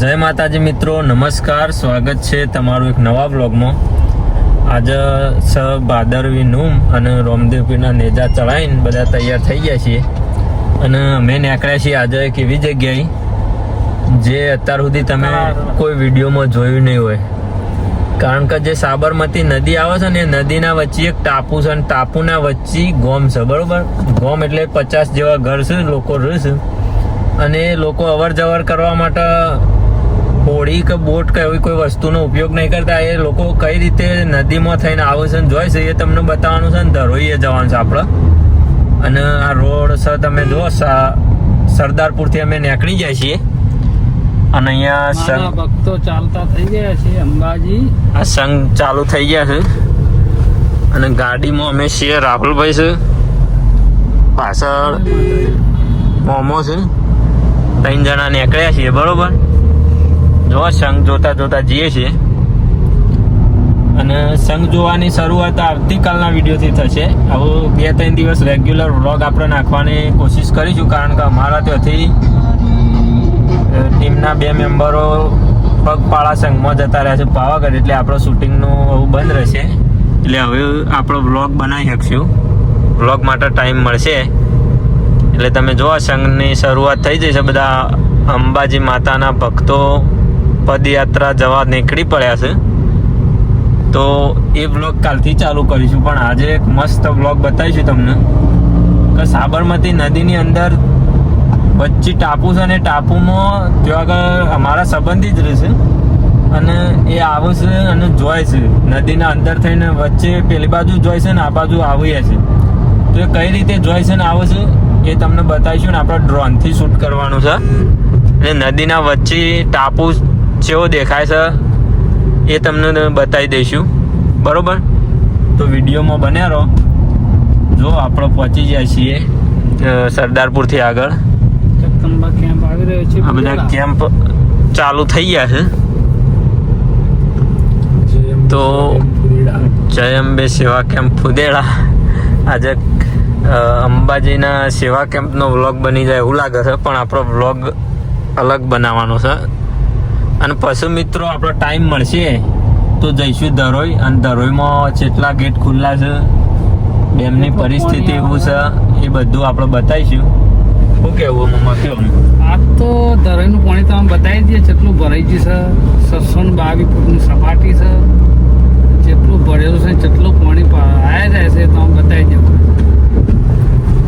જય માતાજી મિત્રો નમસ્કાર સ્વાગત છે તમારું એક નવા બ્લોગમાં આજે સ ભાદરવી નૂમ અને રોમદેવપીના નેજા ચડાવીને બધા તૈયાર થઈ ગયા છીએ. અને અમે નીકળ્યા છીએ આજે એક એવી જગ્યાએ જે અત્યાર સુધી તમે કોઈ વિડીયોમાં જોયું નહીં હોય. કારણ કે જે સાબરમતી નદી આવે છે ને એ નદીના વચ્ચે એક ટાપુ છે અને ટાપુના વચ્ચે ગોમ છે બરોબર? ગોમ એટલે પચાસ જેવા ઘર છે લોકો રહેશે અને અને લોકો અવર જવર કરવા માટે હોડી કે બોટ કે એવી કોઈ વસ્તુનો ઉપયોગ નહીં કરતા. એ લોકો કઈ રીતે નદીમાં થઈને આવે છે ને જોઈ છે એ તમને બતાવવાનું છે ને ધરોઈએ જવાનું છે આપણે અને આ રોડ છે તમે જુઓ સરદારપુરથી અમે નીકળી જાય છીએ. અને અહીંયા ભક્તો ચાલતા થઈ ગયા છે અંબાજી. આ સંઘ ચાલુ થઈ ગયા છે. અને ગાડીમાં અમે છીએ રાહુલભાઈ છે. પાછળ મોમો છે. ત્રણ જણા નીકળ્યા છીએ બરોબર? જો સંઘ જોતા જોતા જઈએ છીએ. અને સંઘ જોવાની શરૂઆત આવતીકાલના વિડીયોથી થશે. આવું બે ત્રણ દિવસ રેગ્યુલર વ્લોગ આપણે નાખવાની કોશિશ કરીશું, કારણ કે અમારા ત્યાંથી ટીમના બે મેમ્બરો પગપાળા સંઘમાં જતા રહ્યા છે પાવાગઢ, એટલે આપણો શૂટિંગનું આવું બંધ રહેશે. એટલે હવે આપણો વ્લોગ બનાવી શકશું. વ્લોગ માટે ટાઈમ મળશે. એટલે તમે જોવા, સંઘની શરૂઆત થઈ જશે. બધા અંબાજી માતાના ભક્તો પદયાત્રા જવા નીકળી પડ્યા છે. તો એ વ્લોગ કાલથી ચાલુ કરીશું, પણ આજે એક મસ્ત વ્લોગ બતાવીશું તમને. કે સાબરમતી નદીની અંદર વચ્ચે ટાપુ છે અને ટાપુમાં ત્યાં આગળ અમારા સંબંધી જ રહેશે અને એ આવે છે અને છે. નદીના અંદર થઈને વચ્ચે પેલી બાજુ છે ને આ બાજુ આવીએ છે. તો એ કઈ રીતે છે ને આવે છે એ તમને બતાવીશું ને આપણે ડ્રોનથી શૂટ કરવાનું છે. અને નદીના વચ્ચે ટાપુ જેવો દેખાય છે, એ તમને બતાવી દઈશું. બરાબર? તો વિડીયોમાં બન્યા રહો. જો આપણે પહોંચી જાય છીએ સરદારપુરથી આગળ. કેમ્પ આ બધા કેમ્પ ચાલુ થઈ ગયા છે. તો જય અંબે સેવા કેમ્પ ફુદેડા. આજે અંબાજીના સેવા કેમ્પનો વ્લોગ બની જાય એવું લાગે છે, પણ આપણો વ્લોગ અલગ બનાવવાનો છે. અને પશુ મિત્રો આપણો ટાઈમ મળશે. તો જઈશું ધરોઈ અને ધરોઈમાં જેટલા ગેટ ખુલ્લા છે ડેમની પરિસ્થિતિ એવું છે એ બધું આપણે બતાવીશું. શું કેવું મમ્મા કેવું આ તો ધરાઈનું પાણી અમે બતાવી દઈએ જેટલું ભરાઈ ગયું છે સત્સો ને બાવીસ ફૂટની સપાટી છે જેટલું ભરેલું છે જેટલું પાણી આવ્યા જાય છે તમે બતાવી દઈએ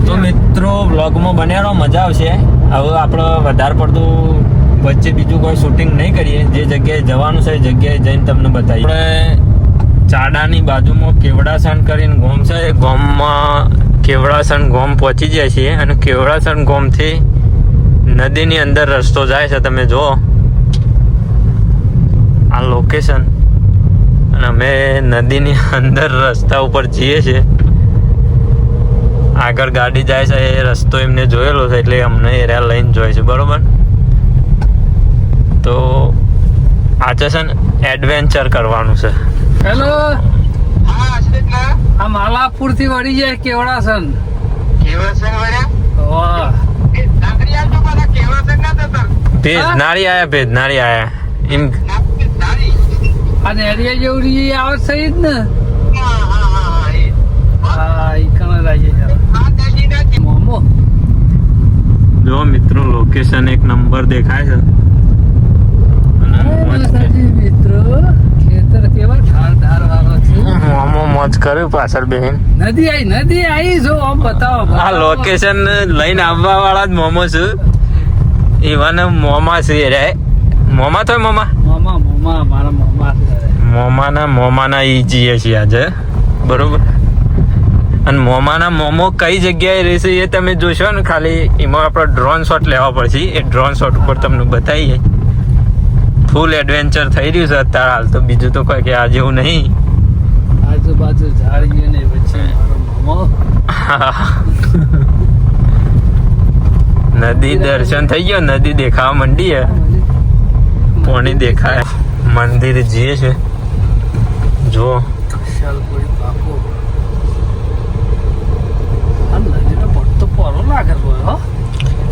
તો મિત્રો વ્લોગમાં બન્યા મજા આવશે. હવે આપણે વધારે પડતું વચ્ચે બીજું કોઈ શૂટિંગ નહીં કરીએ. જે જગ્યાએ જવાનું છે એ જગ્યાએ જઈને તમને બતાવીએ. આપણે ચાડાની બાજુમાં કેવડાસણ કરીને ગોમ છે. ગોમમાં કેવડાસણ ગોમ પહોંચી જાય છીએ અને કેવડાસણ ગોમથી નદીની અંદર રસ્તો જાય છે. તમે જુઓ. આ લોકેશન અને અમે નદીની અંદર રસ્તા ઉપર જઈએ છીએ. આગળ ગાડી જાય છે. એ રસ્તો એમને જોયેલો છે એટલે અમને એરિયા લઈને જોઈએ છે. બરોબર? તો આજે છે ને એડવેન્ચર કરવાનું છે. હેલો આ માલાપુરથી વળી જાય કેવડાસન વાહ. ભેજનારી આયા ભેજનારી આયા એમ આ નેરિયા જેવું રી આવે સહી જ ને? હા ઈ કણ લાગી મોમો. જો મિત્રો લોકેશન એક નંબર દેખાય છે. મોજ કરી. મિત્રો ખેતર કેવા ઠાર ઠાર વાળો છે મોમો મોજ કર્યું પાછળ બેન નદી આવી નદી આઈ જો આમ બતાવો આ લોકેશન લઈને આવવા વાળા જ મોમો છે. ઈવન મોમા છે રે. મોમા તો મોમા? મોમા મોમા મારા મામા મોમાના મોમાના ઈ જીએ છીએ આજે. બરોબર? અને મોમાના મોમો કઈ જગ્યાએ રહેશે એ તમે જોશો ને ખાલી એમાં આપણે ડ્રોન શોટ લેવા પડશે. એ ડ્રોન શોટ ઉપર તમને બતાવીએ. ફૂલ એડવેન્ચર થઈ રહ્યું છે અત્યારે હાલ તો બીજું તો કોઈ કે આ જેવું નહીં. આજુબાજુ ઝાડીએ ને વચ્ચે નદી દર્શન થઈ ગયો નદી દેખાવા માંડી પોણી પાણી દેખાય. મંદિર જઈએ છે. જો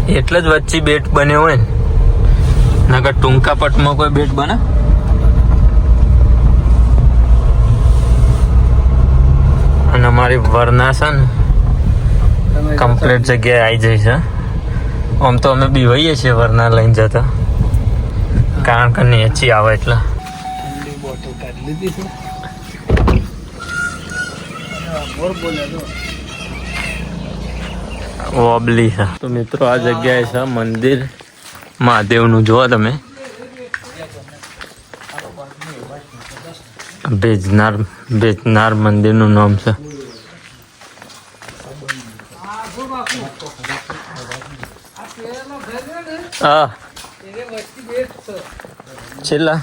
એટલે જ વચ્ચે બેટ બન્યો હોય ને. નકર ટૂંકા પટમાં કોઈ બેટ બને? અને અમારી વરનાસન કમ્પ્લીટ જગ્યાએ આવી જઈ છે આમ તો અમે બીવાઈએ છીએ વરના લઈને જતા. કારણ કે નેચી આવે એટલે. ઠંડી બોટલ કાઢી લીધી છે. મોર બોલે તો ઓબલી છે. તો મિત્રો આ જગ્યાએ છે મંદિર. મહાદેવનું જુઓ તમે. ભેજનાર ભેજનાર મંદિરનું નામ છે. હા છેલ્લા.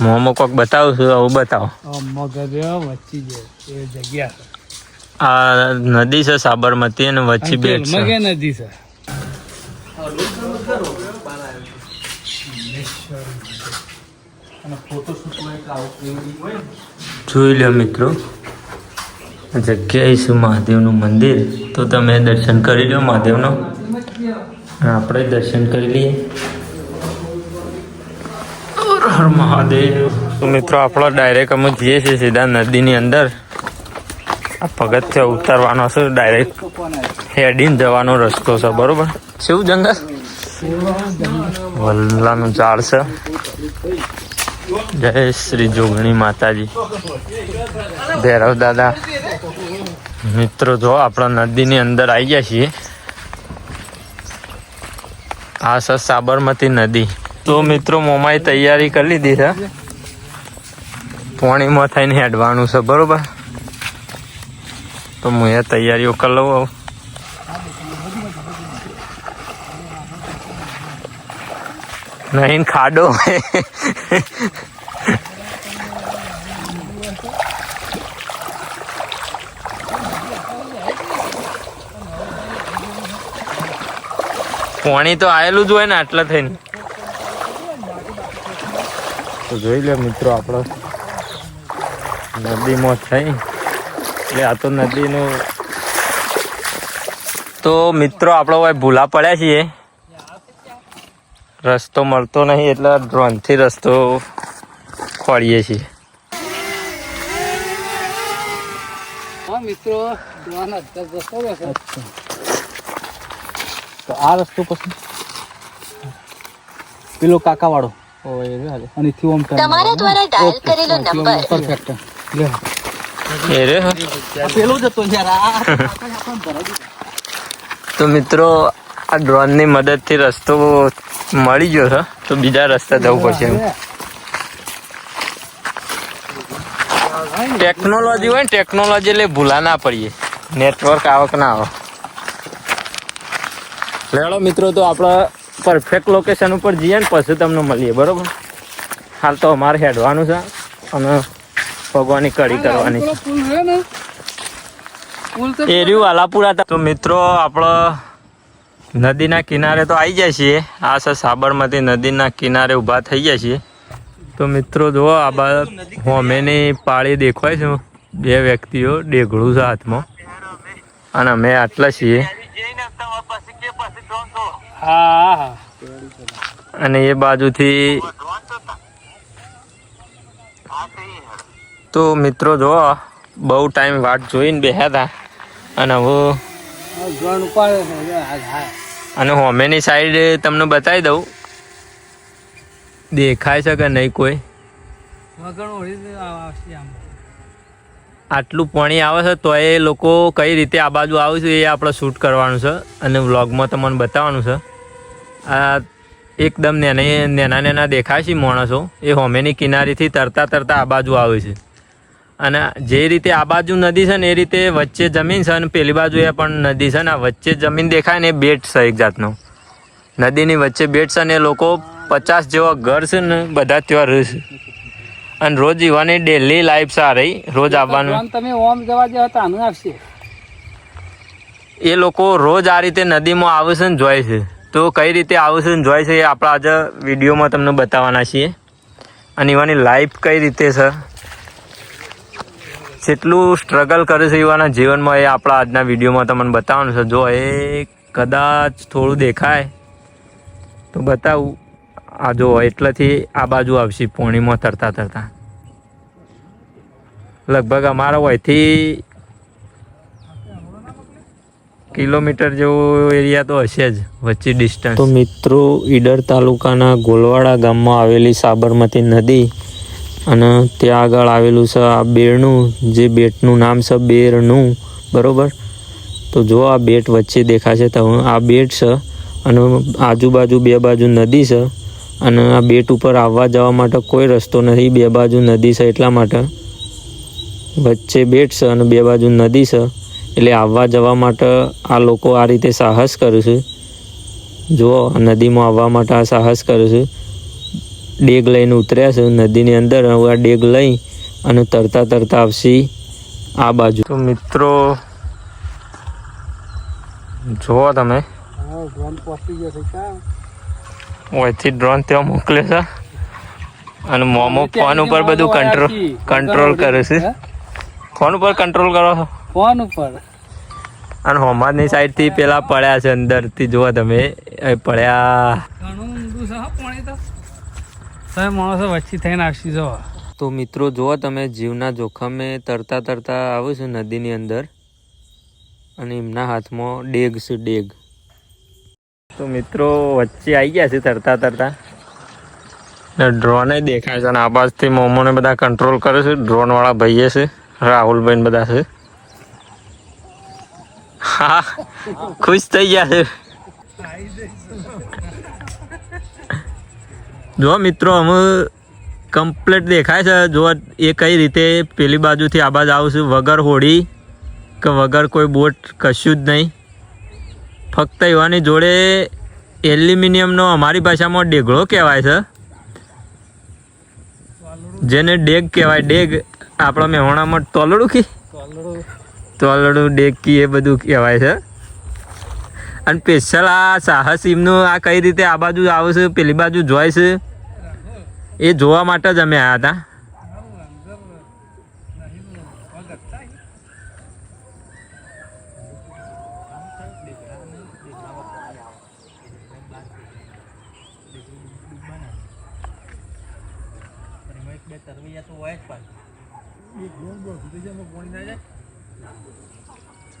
મોમો કોક બતાવું છું, આવું બતાવો. આ નદી છે સાબરમતી અને વચ્ચે બેટ નદી છે? જોઈ લો મિત્રો. જગ્યાએ છે મહાદેવનું મંદિર. તો તમે દર્શન કરી લો મહાદેવનો. આપણે દર્શન કરી લઈએ. મહાદેવ. તો મિત્રો આપણો ડાયરેક્ટ અમે જઈએ છીએ સીધા નદીની અંદર. આ પગથિયા ઉતારવાનો છે ડાયરેક્ટ હેડીને જવાનો રસ્તો છે બરોબર? શું જંગલ? વલ્લાનું ઝાડ છે. જય શ્રી જોગણી માતાજી. ભૈરવ દાદા. મિત્રો જો આપણા નદીની અંદર આવી ગયા છીએ. આ સર સાબરમતી નદી. તો મિત્રો મોમાએ તૈયારી કરી લીધી છે. પોણીમાં થઈને હેડવાનું છે, બરોબર? તો હું એ તૈયારીઓ કરી લઉં નહીં ખાડો. પાણી તો આવેલું જ હોય ને આટલા થઈને. તો જોઈ લે મિત્રો આપણો. નદીમાં થઈ. એટલે આ તો નદીનું તો મિત્રો આપણો ભાઈ ભૂલા પડ્યા છીએ. રસ્તો મળતો નહીં એટલે ડ્રોનથી રસ્તો ખોળીએ છીએ. મિત્રો ડ્રોન તો આ રસ્તો પછી પેલો કાકા વાળો અને થી ઓમ તમારા દ્વારા ડાયલ કરેલો નંબર પરફેક્ટ લે. એ આ પેલો જ હતો યાર. આ તો મિત્રો આ ડ્રોનની મદદથી રસ્તો મળી ગયો છે. તો બીજા રસ્તા જવું પડશે. ટેકનોલોજી હોય ને ટેકનોલોજી એટલે ભૂલા ના પડીએ. નેટવર્ક આવક ના આવે. લેડો મિત્રો તો આપણે પરફેક્ટ લોકેશન ઉપર જઈએ ને પછી તમને મળીએ બરોબર? હાલ તો અમારે હેડવાનું છે અને ભગવાનની કડી કરવાની છે. એર્યું આલાપુરા તો. મિત્રો આપણો નદીના કિનારે તો આવી જાય છીએ. આ સર સાબરમતી નદીના કિનારે ઊભા થઈ જાય છીએ. તો મિત્રો જુઓ, આ બા હોમેની પાળી દેખાય છે. બે વ્યક્તિઓ ડેઘડું છે હાથમાં. અને અમે આટલા છીએ. હા હા અને એ બાજુથી તો મિત્રો જો બહુ ટાઈમ વાટ જોઈને બેહ્યા હતા. અને હવે અને હોમેની સાઈડ તમને બતાવી દઉં. દેખાય છે કે નહીં કોઈ? આટલું પાણી આવે છે તો એ લોકો કઈ રીતે આ બાજુ આવે છે એ આપણે શૂટ કરવાનું છે અને વ્લોગમાં તમને બતાવવાનું છે. આ એકદમ નેના નેના નેના દેખાય છે માણસો. એ હોમેની કિનારેથી તરતા તરતા આ બાજુ આવે છે. અને જે રીતે આ બાજુ નદી છે ને એ રીતે વચ્ચે જમીન છે અને પેલી બાજુ એ પણ નદી છે ને આ વચ્ચે જમીન દેખાય ને એ બેટ છે એક જાતનો. નદીની વચ્ચે બેટ છે ને લોકો પચાસ જેવા ઘર છે ને બધા ત્યાં રહે છે. અને રોજ જીવાની ડેલી લાઈફ સારી રોજ આવવાનું. તમે ઓમ જવા જેવા તો આનું આવશે એ લોકો રોજ આ રીતે નદીમાં આવે છે ને જોય છે. તો કઈ રીતે આવે છે ને જોય છે એ આપણે આજે વિડીયોમાં તમને બતાવવાના છીએ. અને એવાની લાઈફ કઈ રીતે છે? જેટલું સ્ટ્રગલ કરે છે યુવાના જીવનમાં એ આપણા આજના વિડીયોમાં તમને બતાવવાનું છે. જો એ કદાચ થોડું દેખાય, તો બતાવું. આ જો એટલેથી આ બાજુ આવશે, પોણીમાં તરતા તરતા. લગભગ અમારા હોયથી કિલોમીટર જેવો એરિયા તો હશે જ, વચ્ચે ડિસ્ટન્સ તો મિત્રો, ઈડર તાલુકાના ગોલવાડા ગામમાં આવેલી સાબરમતી નદી અને ત્યાં આગળ આવેલું છે આ બેરનું જે બેટનું નામ છે બેરનું બરાબર? તો જો આ બેટ વચ્ચે દેખાશે તો આ બેટ છે અને આજુબાજુ બે બાજુ નદી છે અને આ બેટ ઉપર આવવા જવા માટે કોઈ રસ્તો નથી, બે બાજુ નદી છે એટલા માટે. વચ્ચે બેટ છે અને બે બાજુ નદી છે, એટલે આવવા જવા માટે આ લોકો આ રીતે સાહસ કરે છે. જુઓ નદીમાં આવવા માટે આ સાહસ કરે છે. ડેગ લઈને ઉતર્યા છે. નદીની અંદર હવે આ ડેગ લઈ અને તરતા તરતા આવશે આ બાજુ. તો મિત્રો જુઓ તમે. ઓયથી ડ્રોન ત્યાં મોકલે છે. અને મોમો ફોન ઉપર બધું કંટ્રોલ કંટ્રોલ કરે છે. ફોન ઉપર કંટ્રોલ કરો. છો ફોન ઉપર? અને હોમાદની સાઈડથી પેલા પડ્યા છે અંદરથી. જુઓ તમે. એ પડ્યા. ઘણું ઊંધું છે પાણી તો. તમે માણસો વચ્ચે થઈને આવશી જો તો મિત્રો, જુઓ તમે જીવના જોખમે તરતા તરતા આવું છે નદીની અંદર અને એમના હાથમાં ડેગ છે, ડેગ. તો મિત્રો, વચ્ચે આવી ગયા છે તરતા તરતા. ને ડ્રોને દેખાય છે અને આ બાજુથી મોમોને બધા કંટ્રોલ કરે છે. ડ્રોન વાળા ભાઈએ છે રાહુલભાઈ બધા છે. હા, ખુશ થઈ ગયા છે. જો મિત્રો અમે કમ્પ્લેટ દેખાય છે. જો એ કઈ રીતે પેલી બાજુથી આ બાજુ આવું છું વગર હોડી કે વગર કોઈ બોટ કશું જ નહીં. ફક્ત એવાની જોડે એલ્યુમિનિયમનો અમારી ભાષામાં ડેગળો કહેવાય છે. જેને ડેગ કહેવાય ડેગ આપણા મેહોણામાં તોલડું કી? તોલડું ડેગ કી એ બધું કહેવાય છે. અને સ્પેશિયલ આ સાહસ એમનું આ કઈ રીતે આ બાજુ આવે છે, પેલી બાજુ જોય છે? એ જોવા માટે જ અમે આવ્યા હતા.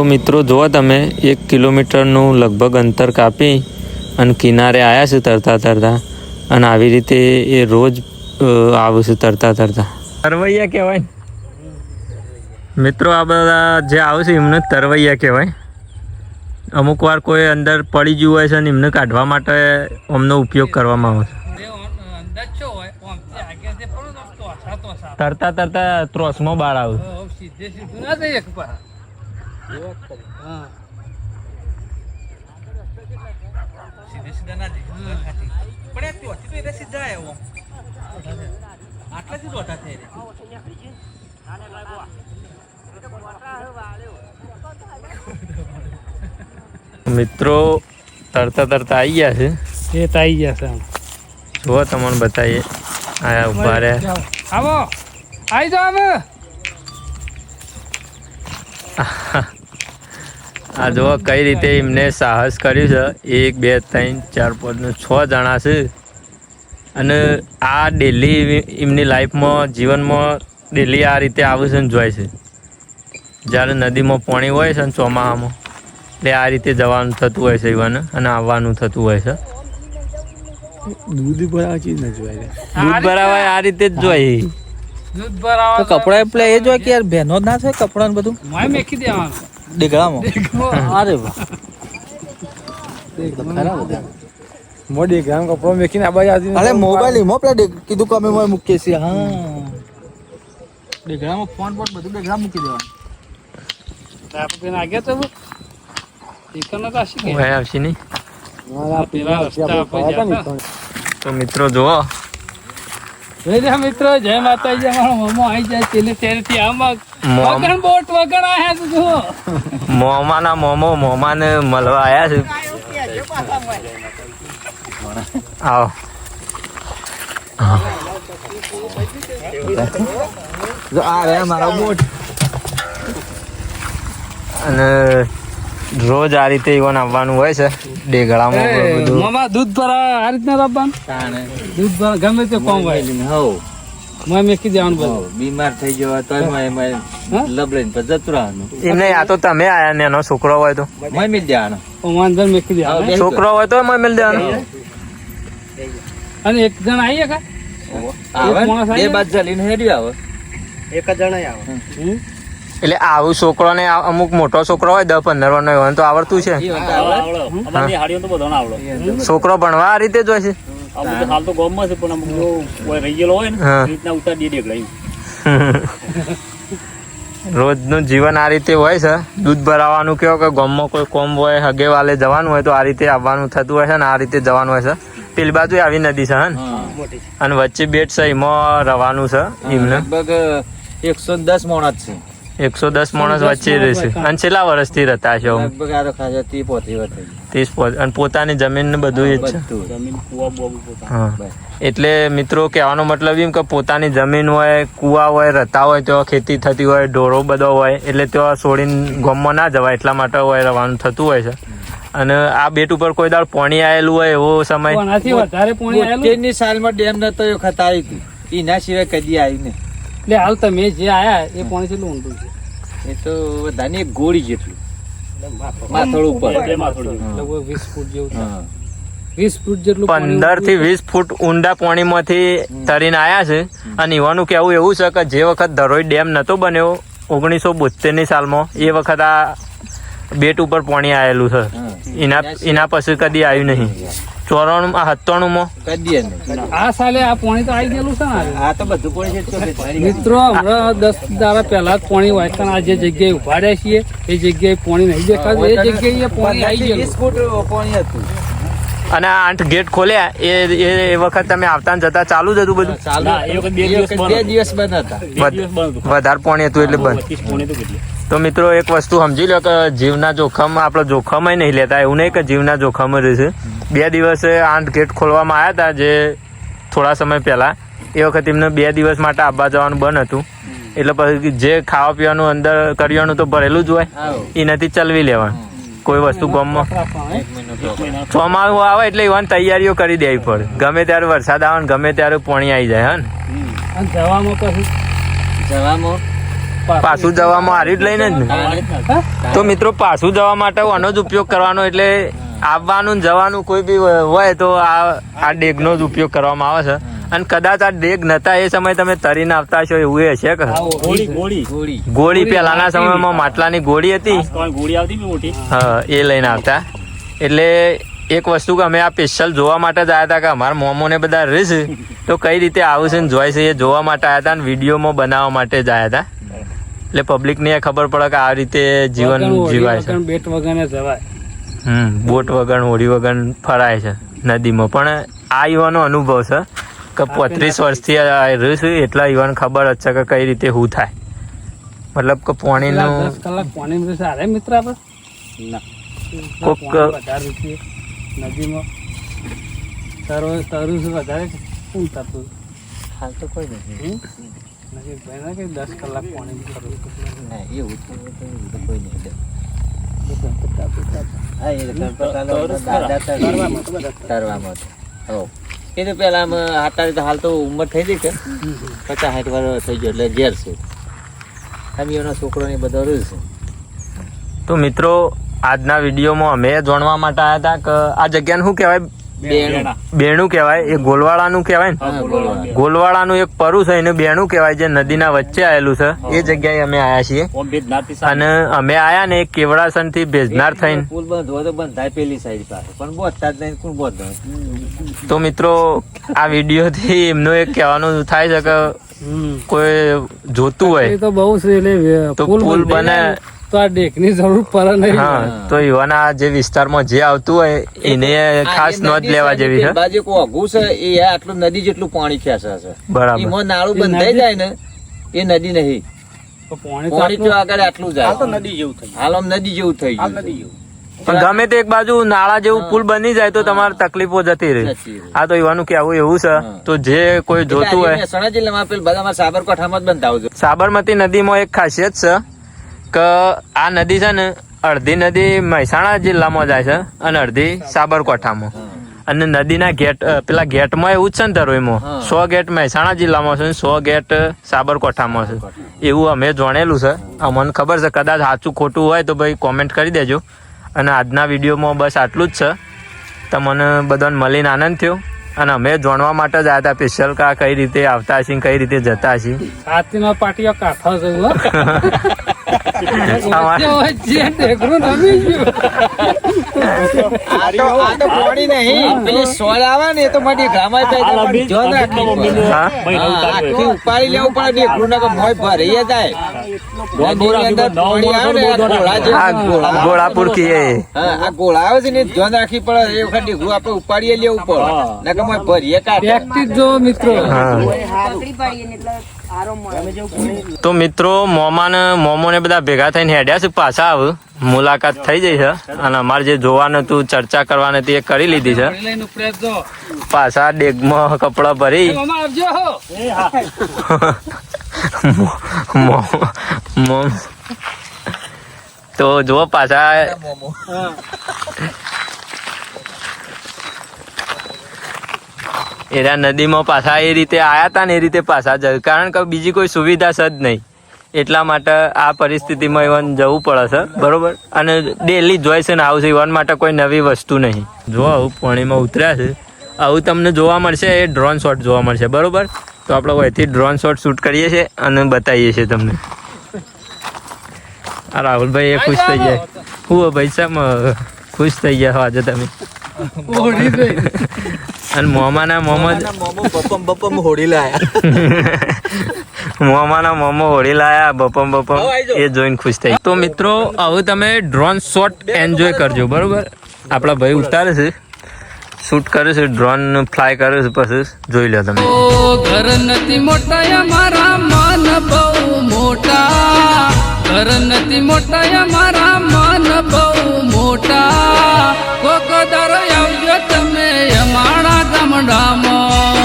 મિત્રો જુઓ તમે એક કિલોમીટરનું લગભગ અંતર કાપી અને કિનારે આવ્યા છે તરતા તરતા અને આવી રીતે એ રોજ આવું છું તરતા તરતા. તરવૈયા કહેવાય. મિત્રો આ બધા જે આવે છે એમને તરવૈયા કહેવાય. અમુક વાર કોઈ અંદર પડી ગયું હોય છે અને એમને કાઢવા માટે અમનો ઉપયોગ કરવામાં આવે છે. તો તો તરતા તરતા ત્રોસમાં બહાર આવે હા સીધે સીધા ના જઈ પણ એ ત્યાંથી તો એને સીધા આવ્યો આટલાથી દોઢા થઈ રે મિત્રો તરતા તરતા આવી ગયા છે. એ તો આવી ગયા છે. જુઓ તમને બતાવીએ આયા ઊભા રહ્યા. આવો. આવી જાઓ હવે. આ જુઓ કઈ રીતે એમને સાહસ કર્યું છે. એક બે ત્રણ ચાર પાંચ છ જણા છે. અને આ ડેલી એમની લાઈફમાં જીવનમાં ડેલી આ રીતે આવે છે ને જોય છે. જ્યારે નદીમાં પાણી હોય છે ને ચોમાસામાં એટલે આ રીતે જવાનું થતું હોય છે ઈવન અને આવવાનું થતું હોય છે. દૂધ ભરાવા ચીજ ન જોવાય દૂધ ભરાવા આ રીતે જ જોઈ દૂધ ભરાવા તો કપડા એટલે એ જોઈએ કે યાર બહેનો ના થાય કપડાં બધું? મેં મેકી દેવાનું ડેગડામાં અરે વાહ. મોડી ગામ કપડો મેકીને આ બાજુ અરે મોબાઈલ એમાં પેલા ડે- કીધું કે અમે મોય મૂકીએ છીએ. હા. ડેગડામાં ફોન બોટ બધું ડેગડા મૂકી દેવાનું. આપણે પેન આગળ તો એકનો તો આશી કે? હોય આવશે નહીં. પેલા રસ્તા પર જતા. તો મિત્રો જુઓ. મિત્રો જય માતાજી. અમારો મોમો આવી જાય તેલે તેરેથી આમાં વગણ બોટ વગણ આયા છે જુઓ. મોમાના મોમો મોમાને મળવા આયા છે. આવો. આ રે મારો બોટ. અને રોજ આ રીતે ઈવન આવવાનું હોય છે. ડેગડામાં બધું. મોમા દૂધ ભરા આ રીતના રબવાનું દૂધ ભરા ગમે તે કોમ હોય. હો. મેં મેકી દેવાનું બધું. બીમાર થઈ જવા તો એમાં લબડીને પછી જતું રહેવાનું. એમને આ તો તમે આયા ને એનો છોકરો હોય તો. મિલ જવાનો વાંધો મેકી દેવાનું છોકરો હોય તો એમાં મેલ દેવાનો. અને એક જણ આવીએ કા? આવે ને, આવી. આવે. એટલે આવું છોકરો ને અમુક મોટો છોકરો હોય દસ પંદર વર્ષ હોય તો આવડતું છે. છોકરો ભણવા આ રીતે જ હોય છે હાલ તો ગામમાં છે પણ અમુક જો કોઈ રહી ગયેલો હોય ને એ રીતના ઉતાર દે દેખડાયું રોજનું જીવન આ રીતે હોય છે. દૂધ ભરાવાનું કેવો કે ગામમાં કોઈ કોમ હોય હગે વાલે જવાનું હોય તો આ રીતે આવવાનું થતું હોય છે ને આ રીતે જવાનું હોય છે. પેલી બાજુ આવી નદી છે હે. અને વચ્ચે બેટ છે એમાં રવાનું છે એમને. લગભગ એકસો દસ મોણસ છે. એકસો દસ માણસ વચ્ચે રહેશે અને છેલ્લા વર્ષથી રહેતા છે લગભગ આ તો ખાસ ત્રીસ પોત્રીસ વર્ષ. ત્રીસ અને પોતાની જમીન ને બધું એ જ છે. એટલે મિત્રો કહેવાનો મતલબ એમ કે પોતાની જમીન હોય કુવા હોય રતા હોય તો ખેતી થતી હોય ઢોરો બધો હોય એટલે તો છોડીને ગોમમાં ના જવાય એટલા માટે હોય રવાનું થતું હોય છે. અને આ બેટ ઉપર કોઈ દાળ પોણી આવેલું હોય એવો સમય? પણ આથી વધારે પાણી આવેલું સાલમાં ડેમ નતો એ ખતા આવી હતી. એના સિવાય કદી આવી ને એટલે હાલ તમે જે આયા એ પોણી કેટલું ઊંડું છે. એ તો વધારે ગોળી જેટલું. માથોડ ઉપર. લગભગ વીસ ફૂટ જેવું વીસ ફૂટ જેટલું પંદરથી વીસ ફૂટ ઊંડા પાણીમાંથી તરીને આયા છે. અને યુવાનું કહેવું એવું છે કે જે વખત ધરોઈ ડેમ નતો બન્યો ઓગણીસો બોતેરની સાલમાં એ વખત આ બેટ ઉપર પાણી આવેલું છે. એના એના પછી કદી આવ્યું નહીં. ચોરાણું આ સત્તાણુંમાં? કદીએ નહીં આ સાલે આ પાણી તો આવી ગયેલું છે ને આ તો બધું પાણી છે મિત્રો હમણાં દસ દાડા પહેલા જ પાણી હોય છે આ જે જગ્યાએ ઉભાડ્યા છીએ એ જગ્યાએ પાણી નહીં દેખાતું. એ જગ્યાએ પાણી આવી ગયેલું. ફૂટ પાણી હતું અને આઠ ગેટ ખોલ્યા એ એ વખત તમે આવતા જતા ચાલુ જ હતું બધું? ચાલુ ના, એ વખત બે દિવસ બંધ બે દિવસ બંધ હતા. વધારે પાણી હતું એટલે બંધ. તો મિત્રો એક વસ્તુ સમજી લો કે જીવના જોખમ આપણે જોખમ નહીં લેતા એવું નહીં કે જીવના જોખમ જ છે બે દિવસે આઠ ગેટ ખોલવામાં આવ્યા હતા જે થોડા સમય પહેલાં. એ વખત એમને બે દિવસ માટે આવવા જવાનું બંધ હતું. એટલે પછી જે ખાવા પીવાનું અંદર કરિયાણું તો ભરેલું જ હોય. એનાથી ચલવી લેવાનું. કોઈ વસ્તુ ગામમાં. ચોમાસું આવે એટલે એવાની તૈયારીઓ કરી દેવી પડે. ગમે ત્યારે વરસાદ આવે ને ગમે ત્યારે પાણી આવી જાય હે ને? જવામાં કશું? જવામાં પાછું જવામાં હારી જ લઈને જ ને. તો મિત્રો પાછું જવા માટે આનો જ ઉપયોગ કરવાનો એટલે આવવાનું જવાનું કોઈ બી હોય તો આ આ ડેગનો જ ઉપયોગ કરવામાં આવે છે. અને કદાચ આ ડેગ નતા એ સમય તમે તરીને આવતા છો એવું એ હશે કે? ગોળી ગોળી. ગોળી. ગોળી પહેલાના સમયમાં માટલાની ગોળી હતી. હા એ લઈને આવતા. એટલે એક વસ્તુ કે અમે આ સ્પેશિયલ જોવા માટે જ આવ્યા હતા કે અમારા મોમોને બધા રીસ. તો કઈ રીતે આવું છે ને જોય છે એ જોવા માટે આવ્યા હતા અને વિડીયોમાં બનાવવા માટે જ આવ્યા હતા. એટલે પબ્લિકને ખબર પડે કે આ રીતે જીવન જીવાય છે. બેટ વગર જવાય. હમ બોટ વગર હોડી વગર ફરાય છે નદીમાં. પણ આ યુવાનો અનુભવ છે કે પોત્રીસ વર્ષથી રહ્યું છું એટલા યુવાન ખબર જ છે કે કઈ રીતે હું થાય. મતલબ કે પાણીનું દસ કલાક પોણી રહેશે. મિત્ર આપણે ના. કોક- પાણી વધારે રૂપિયે નદીમાં તરો તરું વધારે શું થતું? હાલ તો કોઈ નથી. હમ? નજીક ભાઈ ના કે દસ કલાક પાણી માં ના એવું તો કોઈ નહીં એ પેલા હાલ તો ઉંમર થઈ ગઈ છે. પચાસ સાઠ વર્ષ થઈ ગયો એટલે ઝેર છે. છોકરો ને બધો રહ્યું છે. તો મિત્રો આજના વિડીયોમાં અમે જાણવા માટે આવ્યા હતા કે આ જગ્યાને શું કહેવાય. બેણું. કહેવાય એ ગોલવાળાનું કહેવાય ને? ગોલવાળાનું. એક પરુ છે એને બેણું કહેવાય જે નદીના વચ્ચે આવેલું છે. એ જગ્યાએ અમે આયા છીએ. અને અમે આયા ને કેવડાસનથી ભેજનાર થઈને. પુલ બંધ હોય તો બંધ થાય પેલી સાઈડ પાસે. પણ બોધતા જ નહીં કોણ બોધ તો મિત્રો આ વીડિયો થી એમનું એક કહેવાનું થાય છે કે કોઈ જોતું હોય. તો બહુ છે એટલે તો પુલ બને. તો આ ડેકની જરૂર પડે નહીં. હા તો યુવાના જે વિસ્તારમાં જે આવતું હોય એને ખાસ નોંધ લેવા જેવી છે. બાજુ ઓઘું છે એ આટલું નદી જેટલું પાણી ખેંચે છે. બરાબર. એમાં નાળું બંધાઈ જાય ને એ નદી નહીં. પાણી તો પાણી આટલું- તો હાલ તો નદી જેવું થઈ હાલ આમ નદી જેવું થઈ ગયું પણ ગમે તે એક બાજુ નાળા જેવું પુલ બની જાય તો તમારે તકલીફો જતી રહે. આ તો યુવાનું કેવું એવું છે તો જે કોઈ જોતું હોય સાબરકાંઠામાં જ બંધાવજો સાબરમતી નદીમાં એક ખાસિયત છે કે આ નદી છે ને અડધી નદી મહેસાણા જિલ્લામાં જાય છે અને અડધી સાબરકાંઠામાં. અને નદીના ગેટ પેલા ગેટમાં એવું જ છે ને તરોઈમાં હા. સો ગેટ મહેસાણા જિલ્લામાં છે ને સો ગેટ સાબરકાંઠામાં છે. એવું અમે જાણેલું છે. અમને ખબર છે કદાચ સાચું ખોટું હોય તો ભાઈ કોમેન્ટ કરી દેજો. અને આજના વિડીયોમાં બસ આટલું જ છે. તમને બધાને મળીને આનંદ થયો. અને અમે જાણવા માટે જ આવ્યા હતા સ્પેશિયલ કા કઈ રીતે આવતા છીએ કઈ રીતે જતા છીએ પાટીઓ કાઠો ઉપાડી લેવું પડે ના મોય જાય. આ ગોળા ગોળાપુર આ આવે છે ને એ ધ્યાન રાખવી પડે એ વખત ડેકરું આપણે ઉપાડીએ લેવું પડે. કે મોય ભરીએ કાઢે. જો મિત્રો. તો મિત્રો મોમા ને મોમો ને બધા ભેગા થઈને હેડ્યા છે પાછા આવ. મુલાકાત થઈ જઈ છે અને અમારે જે જોવાનું હતું ચર્ચા કરવાની હતી એ કરી લીધી છે. પાછા ડેગમાં કપડા ભરી. તો જુઓ પાછા. એરા નદીમાં પાછા એ રીતે આયા હતા ને એ રીતે પાછા જ કારણ કે બીજી કોઈ સુવિધા છે જ નહીં. એટલા માટે આ પરિસ્થિતિમાં ઇવન જવું પડે છે બરોબર? અને ડેલી જોઈશે ને હાઉસ ઇવન માટે કોઈ નવી વસ્તુ નહીં. જો આવું પાણીમાં ઉતર્યા છે આવું તમને જોવા મળશે એ ડ્રોન શોટ જોવા મળશે બરોબર? તો આપણે અહીંથી ડ્રોન શોટ શૂટ કરીએ છીએ અને બતાવીએ છીએ તમને. આ રાહુલભાઈ એ ખુશ થઈ જાય હું ભાઈ સામ ખુશ થઈ ગયા છો આજે તમે. અને મોમાના મોમદ મોમો બપમ બપમ હોડી લાયા. મોમાના મોમો હોળી લાયા બપમ બપમ એ જોઈને ખુશ થઈ. તો મિત્રો હવે તમે ડ્રોન શોટ એન્જોય કરજો બરોબર? આપણા ભાઈ ઉતારે છે શૂટ કરે છે ડ્રોન ફ્લાય કરે છે પછી જોઈ લો તમે. ઘર નથી મોટા અમારા મન બહુ મોટા. ઘર નથી મોટા અમારા મન બહુ મોટા. કોકો દર આવજો તમે અમારા ગામડામાં.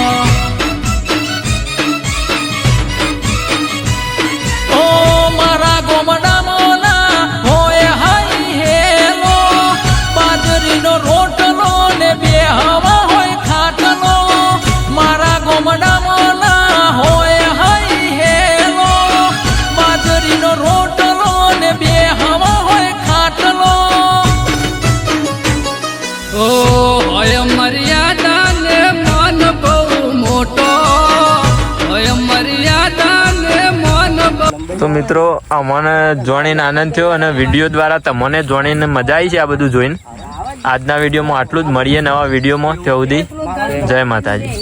મિત્રો, અમને જોણીને આનંદ થયો અને વીડિયો દ્વારા તમને જોણીને મજા આવી છે આ બધું જોઈને. આજના વિડીયોમાં આટલું જ. મળીએ નવા વિડીયોમાં. ત્યાં સુધી જય માતાજી.